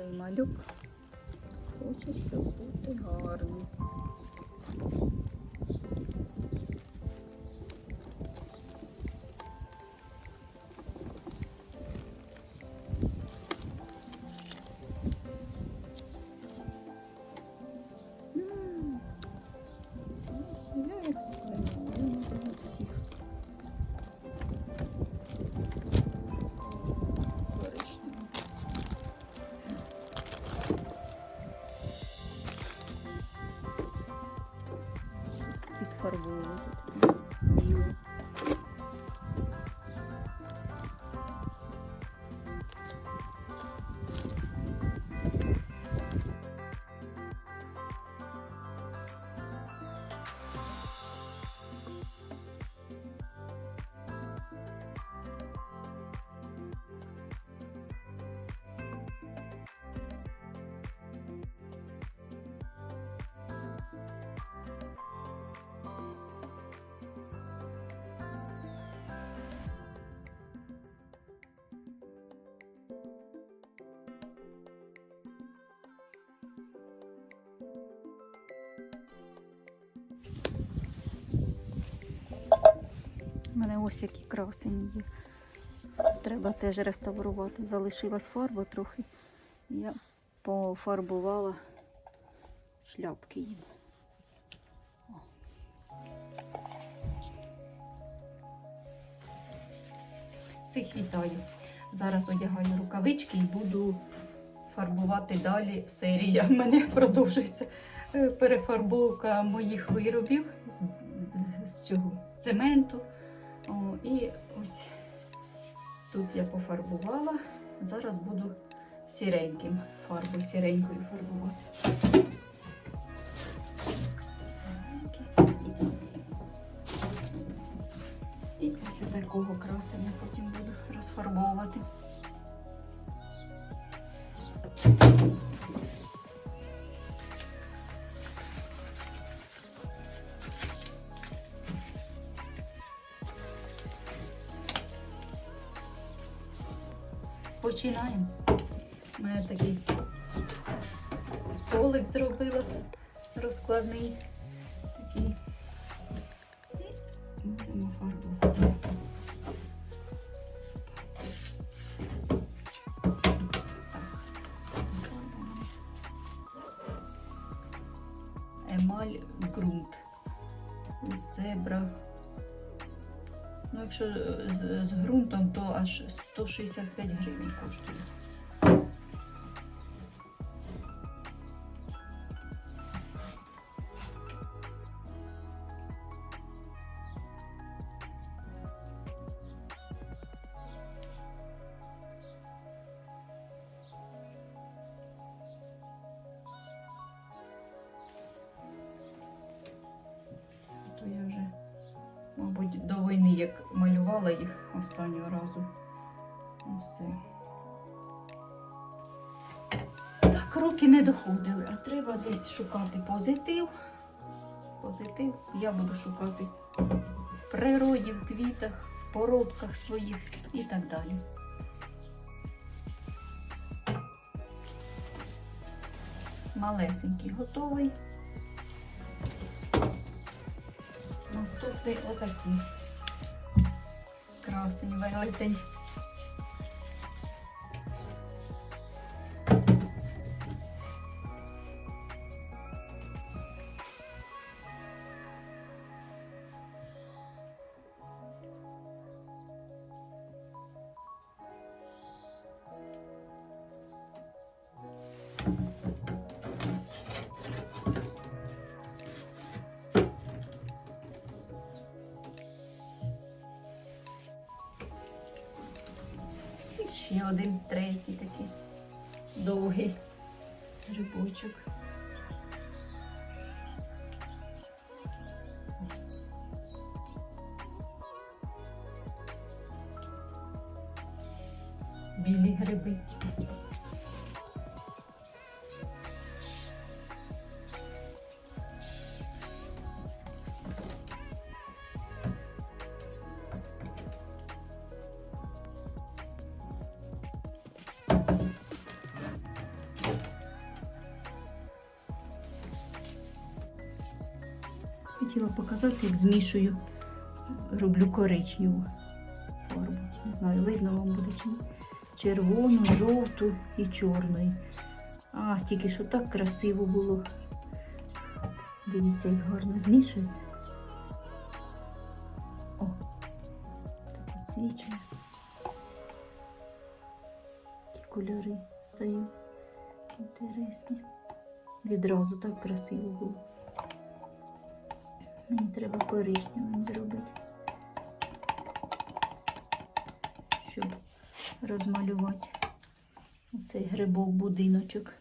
Цей малюк хоче, щоб бути гарним. У мене ось які красені є. Треба теж реставрувати. Залишилась фарба трохи. Я пофарбувала шляпки їм. Всіх вітаю. Зараз одягаю рукавички і буду фарбувати далі. Серія в мене продовжується е, перефарбовка моїх виробів з, з цього з цементу. О, і ось тут я пофарбувала. Зараз буду сіреньким фарбою, сіренькою фарбувати. І ось такого красення потім буду розфарбовувати. Починаємо. У мене такий столик зробила розкладний. Такий. І будемо фарбувати. Емаль ґрунт. Зебра. Ну, якщо з, з ґрунтом, то аж 165 гривень коштує. Останнього все. Так, руки не доходили, а треба десь шукати позитив. Позитив я буду шукати в природі, в квітах, в поробках своїх і так далі. Малесенький готовий. Наступний отакий. Nossa, nivelletten. Один третій такий довгий грибочок. Білі гриби. Показати, як змішую, роблю коричневу фарбу. Не знаю, видно вам буде чи ні. Червону, жовту і чорну. А, тільки що так красиво було. Дивіться, як гарно змішується. О, так підсвічує. Ті кольори стають інтересні. Відразу так красиво було. Мені треба коричневим зробити, щоб розмалювати оцей грибок будиночок.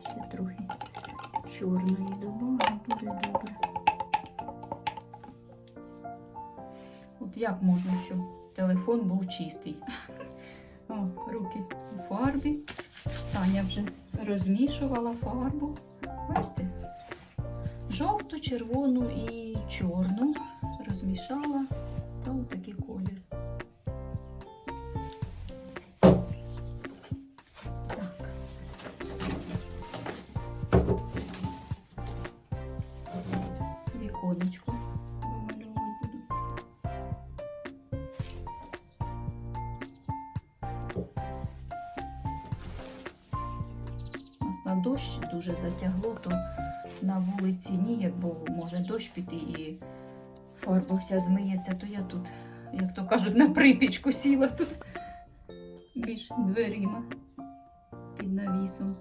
Ще трохи чорної добавлю, буде добре. От як можна, щоб телефон був чистий? О, руки у фарбі. Таня вже розмішувала фарбу. Бачите? Жовту, червону і чорну розмішала, став такий колір. На вулиці ніяк, бо може дощ піти і фарба вся змиється, то я тут, як то кажуть, на припічку сіла тут більш дверима під навісом.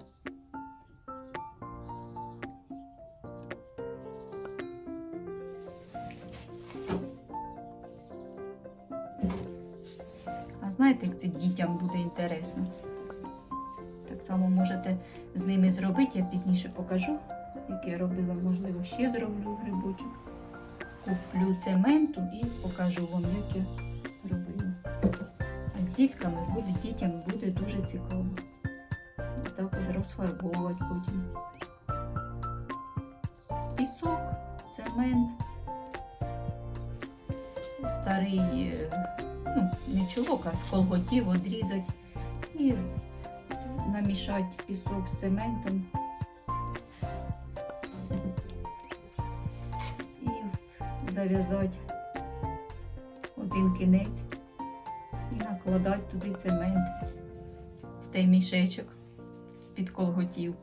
А знаєте, як це дітям буде інтересно? Так само можете з ними зробити, я пізніше покажу, як я робила, можливо, ще зроблю грибочок. Куплю цементу і покажу вам, як я робила. Дітками буде, дітям буде дуже цікаво. Також розфарбовувати потім. Пісок, цемент, старий, е, ну, не чулок, а з колготів одрізати і намішати пісок з цементом зав'язати один кінець і накладати туди цемент в той мішечок з-під колготів.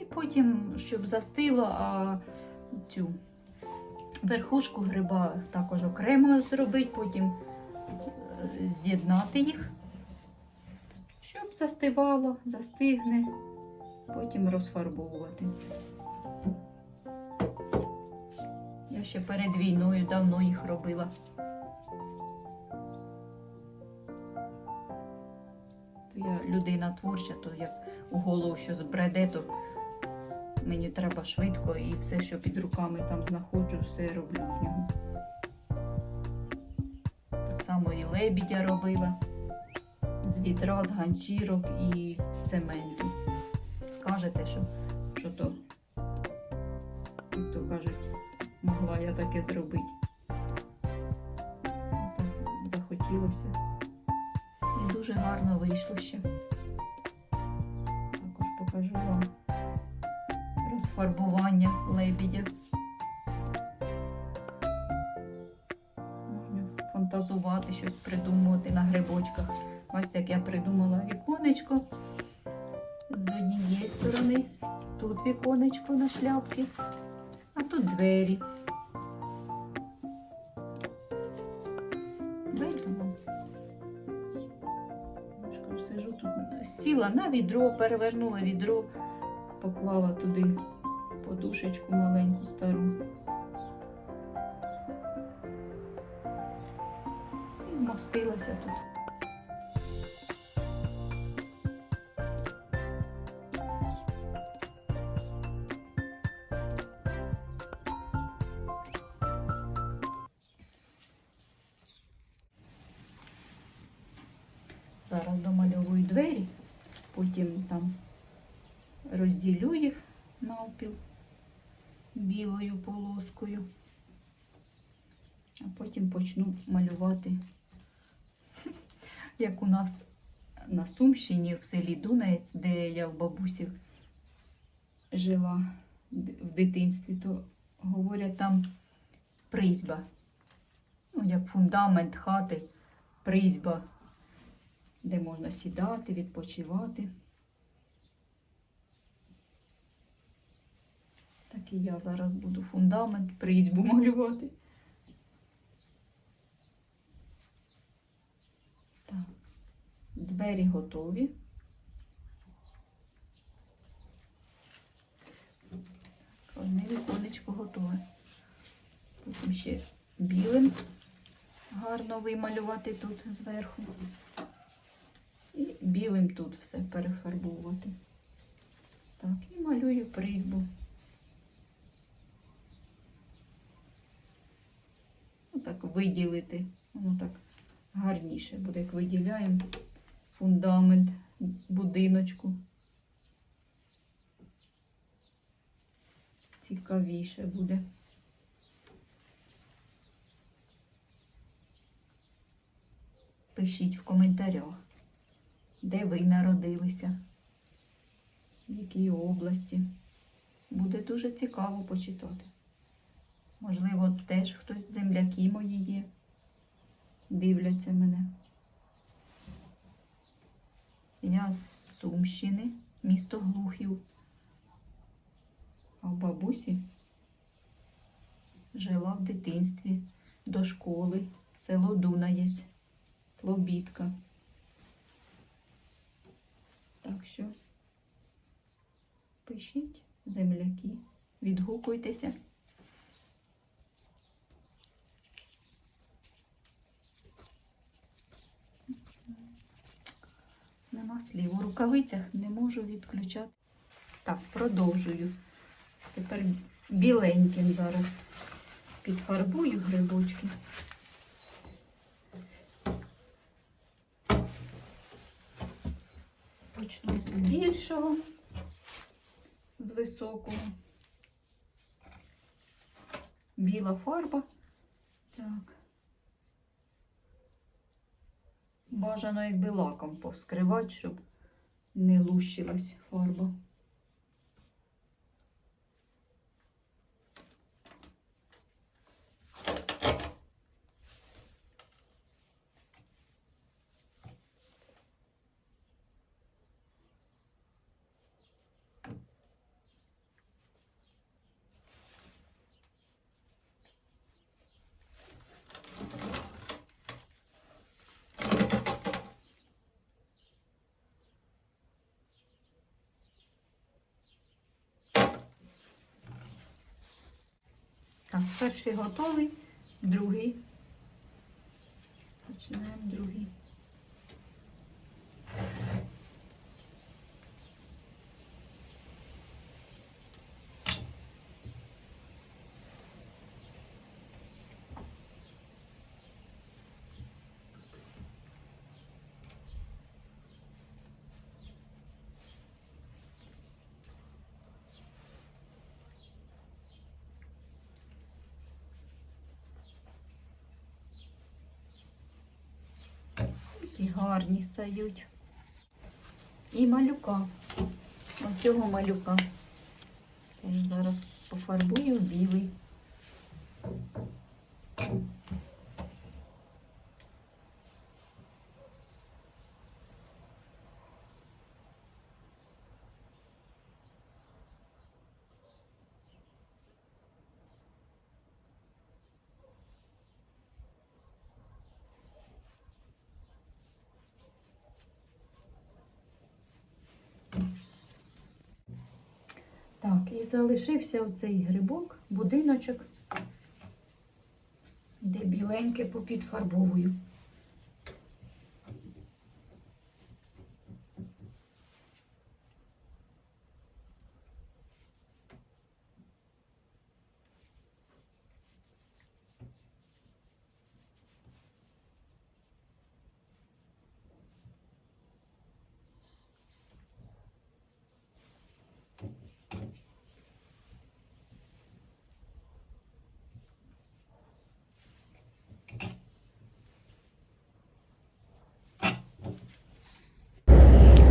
І потім, щоб застило, а цю верхушку гриба також окремо зробити, потім е, з'єднати їх, щоб застивало, застигне, потім розфарбовувати. Я ще перед війною давно їх робила. То я людина творча, то як у голову що збреде, то Мені треба швидко і все, що під руками там знаходжу, все роблю з нього. Так само і лебідя робила з відра, з ганчірок і цементу. Скажете, що, що то, як то кажуть, могла я таке зробити. Захотілося. І дуже гарно вийшло ще. Також покажу вам розфарбування лебідя. Фантазувати, щось придумувати на грибочках. Ось як я придумала віконечко. Тут віконечко на шляпки, а тут двері. Кажу, Сижу тут, сіла на відро, перевернула відро поклала туди подушечку маленьку стару. І вмостилася тут. Білою полоскою, а потім почну малювати як у нас на Сумщині, в селі Дунаєць, де я в бабусів жила в дитинстві, то говорять там призьба. Ну, як фундамент хати, призьба, де можна сідати, відпочивати. Так і я зараз буду фундамент, призьбу малювати. Так. Двері готові. Одне віконечко готове. Потім ще білим гарно вималювати тут зверху. І білим тут все перефарбовувати. Так, і малюю призьбу. Отак виділити. Воно так гарніше буде, як виділяємо фундамент будиночку. Цікавіше буде. Пишіть в коментарях, де ви народилися, в якій області. Буде дуже цікаво почитати. Можливо, теж хтось земляки мої є, дивляться мене. Я з Сумщини, місто Глухів. А в бабусі жила в дитинстві до школи, село Дунаєць, Слобідка. Так що пишіть, земляки, відгукуйтеся. Нема слів. У рукавицях не можу відключати. Так, продовжую. Тепер біленьким зараз підфарбую грибочки. Почну з більшого, з високого. Біла фарба. Так. Бажано якби лаком повскривати, щоб не лущилась фарба. Так, перший готовий, другий. Починаємо другий. Такі гарні стають. І малюка. Оцього малюка. Теж зараз пофарбую білий. Так, і залишився оцей грибок, будиночок, де біленьке попідфарбовую.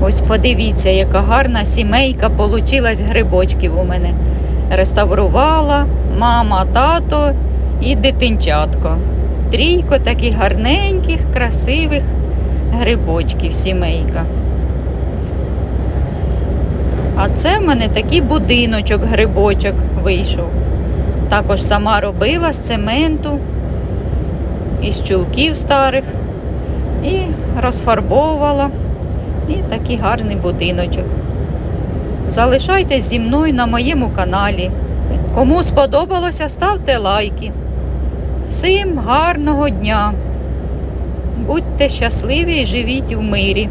Ось подивіться, яка гарна сімейка получилась грибочків у мене. Реставрувала мама, тато і дитинчатко. Трійко таких гарненьких, красивих грибочків сімейка. А це в мене такий будиночок, грибочок вийшов. Також сама робила з цементу, із чулків старих і розфарбовувала. І такий гарний будиночок. Залишайтесь зі мною на моєму каналі. Кому сподобалося, ставте лайки. Всім гарного дня! Будьте щасливі і живіть у мирі.